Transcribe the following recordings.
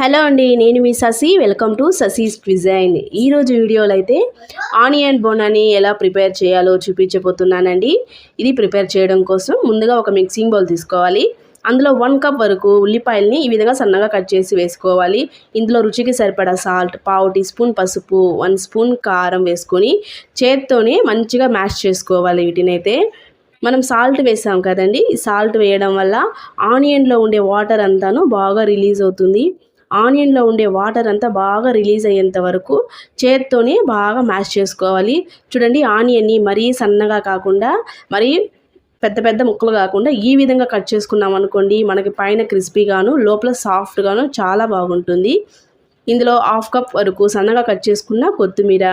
Hello అండి నేను మీ Sasi. Welcome to Sasi's design. ఈరోజు వీడియోలో అయితే ఆనియన్ బోనాని ఎలా ప్రిపేర్ చేయాలో చూపించబోతున్నానండి. ఇది ప్రిపేర్ చేయడం కోసం ముందుగా ఒక మిక్సింగ్ బౌల్ తీసుకోవాలి. అందులో వన్ కప్ వరకు ఉల్లిపాయల్ని ఈ విధంగా సన్నగా కట్ చేసి వేసుకోవాలి. ఇందులో రుచికి సరిపడా సాల్ట్ పావు టీ స్పూన్ పసుపు వన్ స్పూన్ కారం వేసుకొని చేత్తోనే మంచిగా మ్యాష్ చేసుకోవాలి వీటినైతే. మనం సాల్ట్ వేసాం కదండి ఈ సాల్ట్ వేయడం వల్ల ఆనియన్లో ఉండే వాటర్ అంతాను బాగా రిలీజ్ అవుతుంది. ఆనియన్లో ఉండే వాటర్ అంతా బాగా రిలీజ్ అయ్యేంత వరకు చేత్తోనే బాగా మ్యాష్ చేసుకోవాలి. చూడండి ఆనియన్ని మరీ సన్నగా కాకుండా మరీ పెద్ద పెద్ద ముక్కలు కాకుండా ఈ విధంగా కట్ చేసుకున్నాం అనుకోండి మనకి పైన క్రిస్పీగాను లోపల సాఫ్ట్గాను చాలా బాగుంటుంది. ఇందులో హాఫ్ కప్ వరకు సన్నగా కట్ చేసుకున్న కొత్తిమీర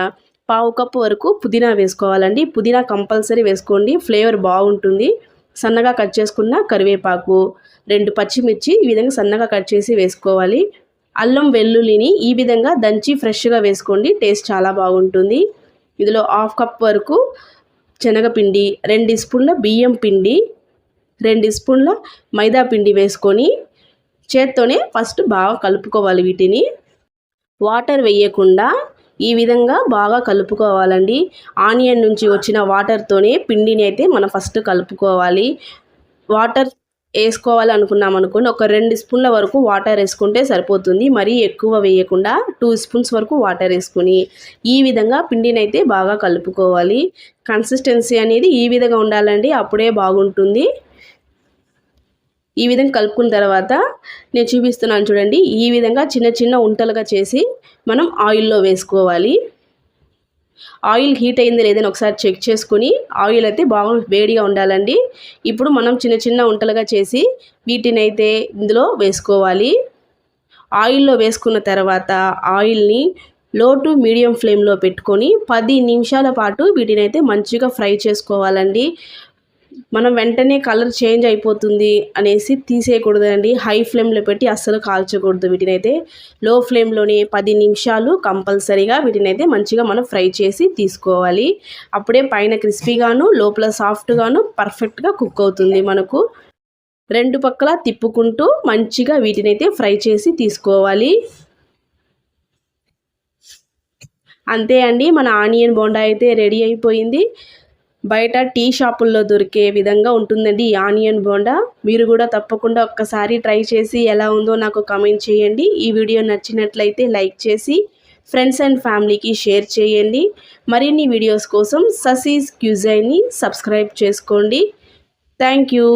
పావు కప్పు వరకు పుదీనా వేసుకోవాలండి. పుదీనా కంపల్సరీ వేసుకోండి ఫ్లేవర్ బాగుంటుంది. సన్నగా కట్ చేసుకున్న కరివేపాకు రెండు పచ్చిమిర్చి ఈ విధంగా సన్నగా కట్ చేసి వేసుకోవాలి. అల్లం వెల్లుల్లిని ఈ విధంగా దంచి ఫ్రెష్గా వేసుకోండి. టేస్ట్ చాలా బాగుంటుంది. ఇందులో హాఫ్ కప్ వరకు శనగపిండి రెండు స్పూన్ల బియ్యం పిండి రెండు స్పూన్ల మైదా పిండి వేసుకొని చేత్తోనే ఫస్ట్ బాగా కలుపుకోవాలి వీటిని. వాటర్ వేయకుండా ఈ విధంగా బాగా కలుపుకోవాలండి. ఆనియన్ నుంచి వచ్చిన వాటర్తోనే పిండిని అయితే మనం ఫస్ట్ కలుపుకోవాలి. వాటర్ వేసుకోవాలనుకున్నాం అనుకోండి ఒక రెండు స్పూన్ల వరకు వాటర్ వేసుకుంటే సరిపోతుంది. మరీ ఎక్కువ వేయకుండా టూ స్పూన్స్ వరకు వాటర్ వేసుకుని ఈ విధంగా పిండిని అయితే బాగా కలుపుకోవాలి. కన్సిస్టెన్సీ అనేది ఈ విధంగా ఉండాలండి అప్పుడే బాగుంటుంది. ఈ విధంగా కలుపుకున్న తర్వాత నేను చూపిస్తున్నాను చూడండి ఈ విధంగా చిన్న చిన్న ఉంటలుగా చేసి మనం ఆయిల్లో వేసుకోవాలి. ఆయిల్ హీట్ అయింది లేదని ఒకసారి చెక్ చేసుకుని ఆయిల్ అయితే బాగా వేడిగా ఉండాలండి. ఇప్పుడు మనం చిన్న చిన్న ఉంటలుగా చేసి వీటిని అయితే ఇందులో వేసుకోవాలి. ఆయిల్లో వేసుకున్న తర్వాత ఆయిల్ని లో టు మీడియం ఫ్లేమ్లో పెట్టుకొని పది నిమిషాల పాటు వీటిని అయితే మంచిగా ఫ్రై చేసుకోవాలండి. మనం వెంటనే కలర్ చేంజ్ అయిపోతుంది అనేసి తీసేయకూడదండి. హై ఫ్లేమ్లో పెట్టి అస్సలు కాల్చకూడదు. వీటిని అయితే లో ఫ్లేమ్లోనే పది నిమిషాలు కంపల్సరీగా వీటిని అయితే మంచిగా మనం ఫ్రై చేసి తీసుకోవాలి. అప్పుడే పైన క్రిస్పీగాను లోపల సాఫ్ట్గాను పర్ఫెక్ట్గా కుక్ అవుతుంది మనకు. రెండు పక్కల తిప్పుకుంటూ మంచిగా వీటిని అయితే ఫ్రై చేసి తీసుకోవాలి. అంతే అండి. మన ఆనియన్ బోండా అయితే రెడీ అయిపోయింది. బయట టీ షాపుల్లో దొరికే విధంగా ఉంటుందండి ఈ ఆనియన్ బోండా. మీరు కూడా తప్పకుండా ఒక్కసారి ట్రై చేసి ఎలా ఉందో నాకు కమెంట్ చేయండి. ఈ వీడియో నచ్చినట్లయితే లైక్ చేసి ఫ్రెండ్స్ అండ్ ఫ్యామిలీకి షేర్ చేయండి. మరిన్ని వీడియోస్ కోసం ససీస్ క్యూజైని సబ్స్క్రైబ్ చేసుకోండి. Thank you.